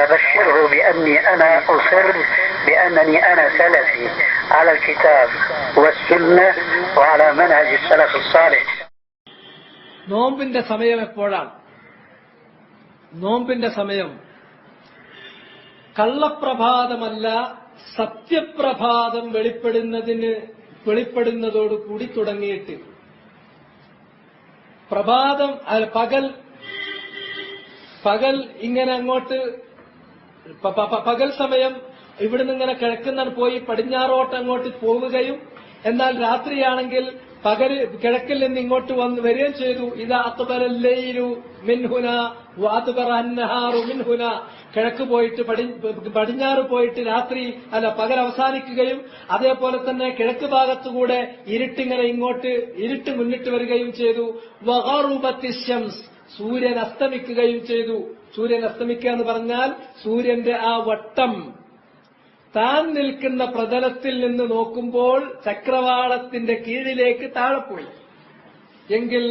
فبشره بأني أنا أصر بأنني أنا سلفي على الكتاب والسنة وعلى منهج السلف الصالح നോമ്പിന്റെ സമയം എപ്പോഴാണ് നോമ്പിന്റെ സമയം കള്ളപ്രഭാതമല്ല സത്യപ്രഭാതം വെളിപ്പെടുന്നതിന് വെളിപ്പെടുന്നതോട് കൂടി തുടങ്ങിയിട്ട് പ്രഭാതം അല്ല, പകൽ പകൽ ഇങ്ങനെ അങ്ങോട്ട് പ- പ- പ- പകൽ സമയം ഇവിടുന്ന് ഇങ്ങനെ കിഴക്കുന്ന പോയി പടിഞ്ഞാറോട്ട് അങ്ങോട്ട് പോവുകയും എന്നാൽ രാത്രിയാണെങ്കിൽ പകൽ കിഴക്കിൽ നിന്ന് ഇങ്ങോട്ട് വന്ന് വരികയും ചെയ്തു. ഇത് അത്തുബരല്ലയിലു മിൻഹുന വാതുബറ മിൻഹുന. കിഴക്ക് പോയിട്ട് പടി- പടിഞ്ഞാറ് പോയിട്ട് രാത്രി അല്ല പകൽ അവസാനിക്കുകയും അതേപോലെ തന്നെ കിഴക്ക് ഭാഗത്തുകൂടെ ഇരുട്ടിങ്ങനെ ഇങ്ങോട്ട് ഇരുട്ട് മുന്നിട്ട് വരികയും ചെയ്തു. വഹാറുബത്തി ശംസ്. സൂര്യൻ അസ്തമിക്കുകയും ചെയ്തു. സൂര്യൻ അസ്തമിക്കുക എന്ന് പറഞ്ഞാൽ സൂര്യന്റെ ആ വട്ടം താൻ നിൽക്കുന്ന പ്രതലത്തിൽ നിന്ന് നോക്കുമ്പോൾ ചക്രവാളത്തിന്റെ കീഴിലേക്ക് താഴെപ്പോയി എങ്കിൽ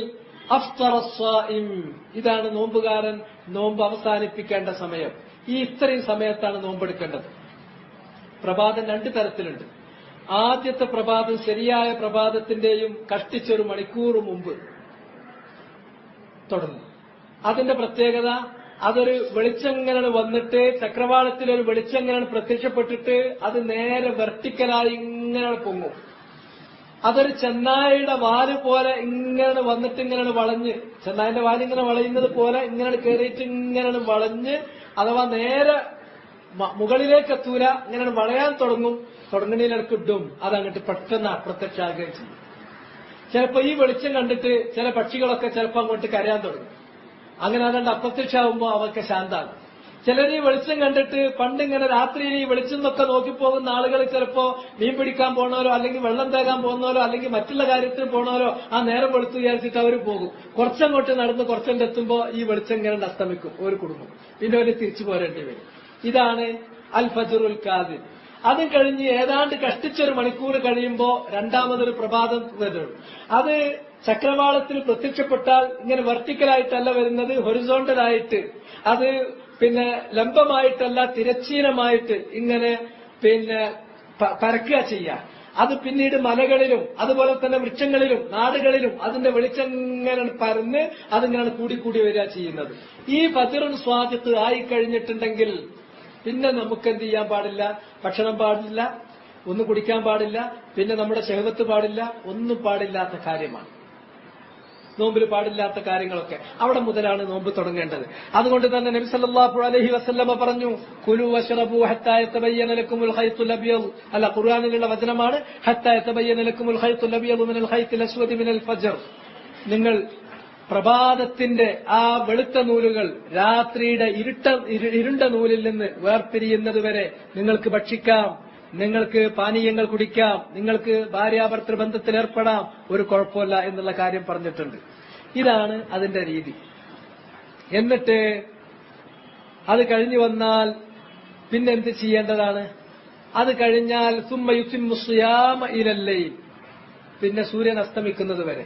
ഇതാണ് നോമ്പുകാരൻ നോമ്പ് അവസാനിപ്പിക്കേണ്ട സമയം ഈ ഇത്രയും സമയത്താണ് നോമ്പെടുക്കേണ്ടത് പ്രഭാതം രണ്ട് തരത്തിലുണ്ട് ആദ്യത്തെ പ്രഭാതം ശരിയായ പ്രഭാതത്തിന്റെയും കഷ്ടിച്ചൊരു മണിക്കൂർ മുമ്പ് തുടങ്ങും അതിന്റെ പ്രത്യേകത അതൊരു വെളിച്ചങ്ങനെ വന്നിട്ട് ചക്രവാളത്തിൽ ഒരു വെളിച്ചങ്ങനെ പ്രത്യക്ഷപ്പെട്ടിട്ട് അത് നേരെ വെർട്ടിക്കലായി ഇങ്ങനെ പൊങ്ങും. അതൊരു ചെന്നായിയുടെ വാൽ പോലെ ഇങ്ങനെ വന്നിട്ട് ഇങ്ങനെ വളഞ്ഞ്. ചെന്നായിന്റെ വാൽ ഇങ്ങനെ വളയുന്നത് പോലെ ഇങ്ങനെ കയറിയിട്ട് ഇങ്ങനെ വളഞ്ഞ് അഥവാ നേരെ മുകളിലേക്ക് എത്തൂല ഇങ്ങനെ വളയാൻ തുടങ്ങും. തുടങ്ങുന്നതിനിടക്ക് ഇടും. അതങ്ങോട്ട് പെട്ടെന്ന് അപ്രത്യക്ഷമാകുകയും ചെയ്യും. ചിലപ്പോ ഈ വെളിച്ചം കണ്ടിട്ട് ചില പക്ഷികളൊക്കെ ചിലപ്പോ അങ്ങോട്ട് കരയാൻ തുടങ്ങും. അങ്ങനെ അതുകൊണ്ട് അപ്രത്യക്ഷമാകുമ്പോൾ അവർക്ക് ശാന്താണ്. ചിലർ ഈ വെളിച്ചം കണ്ടിട്ട് പണ്ട് ഇങ്ങനെ രാത്രിയിൽ ഈ വെളിച്ചം എന്നൊക്കെ നോക്കിപ്പോകുന്ന ആളുകൾ ചിലപ്പോ മീൻ പിടിക്കാൻ പോണോരോ അല്ലെങ്കിൽ വെള്ളം തേകാൻ പോകുന്നവരോ അല്ലെങ്കിൽ മറ്റുള്ള കാര്യത്തിന് പോണോരോ ആ നേരം വെളുത്ത് വിചാരിച്ചിട്ട് അവർ പോകും. കുറച്ചങ്ങോട്ട് നടന്ന് കുറച്ചങ്ങോട്ട് എത്തുമ്പോൾ ഈ വെളിച്ചം ഇങ്ങനെ അസ്തമിക്കും ഒരു കുടുംബം. പിന്നെ അവർ തിരിച്ചു പോരേണ്ടി വരും. ഇതാണ് അൽ ഫജറുൽ കാദിർ. അതും കഴിഞ്ഞ് ഏതാണ്ട് കഷ്ടിച്ചൊരു മണിക്കൂർ കഴിയുമ്പോൾ രണ്ടാമതൊരു പ്രഭാതം വരും. അത് ചക്രവാളത്തിൽ പ്രത്യക്ഷപ്പെട്ടാൽ ഇങ്ങനെ വെർട്ടിക്കലായിട്ടല്ല വരുന്നത് ഹൊറിസോണ്ടലായിട്ട്. അത് പിന്നെ ലംബമായിട്ടല്ല തിരച്ചീനമായിട്ട് ഇങ്ങനെ പിന്നെ പരക്കുക ചെയ്യുക അത് പിന്നീട് മലകളിലും അതുപോലെ തന്നെ വൃക്ഷങ്ങളിലും നാടുകളിലും അതിന്റെ വെളിച്ചം ഇങ്ങനെ പരന്ന് അതിങ്ങനെ കൂടിക്കൂടി വരിക ചെയ്യുന്നത്. ഈ ഫജറുൻ സ്വാദിത്ത് ആയി കഴിഞ്ഞിട്ടുണ്ടെങ്കിൽ പിന്നെ നമുക്ക് എന്ത് ചെയ്യാൻ പാടില്ല? ഭക്ഷണം പാടില്ല ഒന്നും കുടിക്കാൻ പാടില്ല പിന്നെ നമ്മുടെ ശഹവത്ത് പാടില്ല ഒന്നും പാടില്ലാത്ത കാര്യമാണ്. നോമ്പിൽ പാടില്ലാത്ത കാര്യങ്ങളൊക്കെ. അവിടെ മുതലാണ് നോമ്പ് തുടങ്ങേണ്ടത്. അതുകൊണ്ട് തന്നെ നബി സല്ലല്ലാഹു അലൈഹി വസല്ലമ പറഞ്ഞു കുലു വശറബു ഹത്താ യതബയ്യന അബിയദ് അല്ല ഖുർആനിലുള്ള വചനമാണ് ഹത്താ യതബയ്യന അബ്യദ് അസ്വദി ഫജ്ർ. നിങ്ങൾ പ്രഭാതത്തിന്റെ ആ വെളുത്ത നൂലുകൾ രാത്രിയുടെ ഇരുട്ട ഇരുണ്ട നൂലിൽ നിന്ന് വേർപിരിയുന്നതുവരെ നിങ്ങൾക്ക് ഭക്ഷിക്കാം. നിങ്ങൾക്ക് പാനീയങ്ങൾ കുടിക്കാം. നിങ്ങൾക്ക് ഭാര്യാഭർത്തൃ ബന്ധത്തിൽ ഏർപ്പെടാം. ഒരു കുഴപ്പമില്ല എന്നുള്ള കാര്യം പറഞ്ഞിട്ടുണ്ട്. ഇതാണ് അതിന്റെ രീതി. എന്നിട്ട് അത് കഴിഞ്ഞു വന്നാൽ പിന്നെ എന്ത് ചെയ്യേണ്ടതാണ്? അത് കഴിഞ്ഞാൽ സുമ്മ മുസ്യാമ സിയാമ ഇലല്ലയിൽ പിന്നെ സൂര്യൻ അസ്തമിക്കുന്നത് വരെ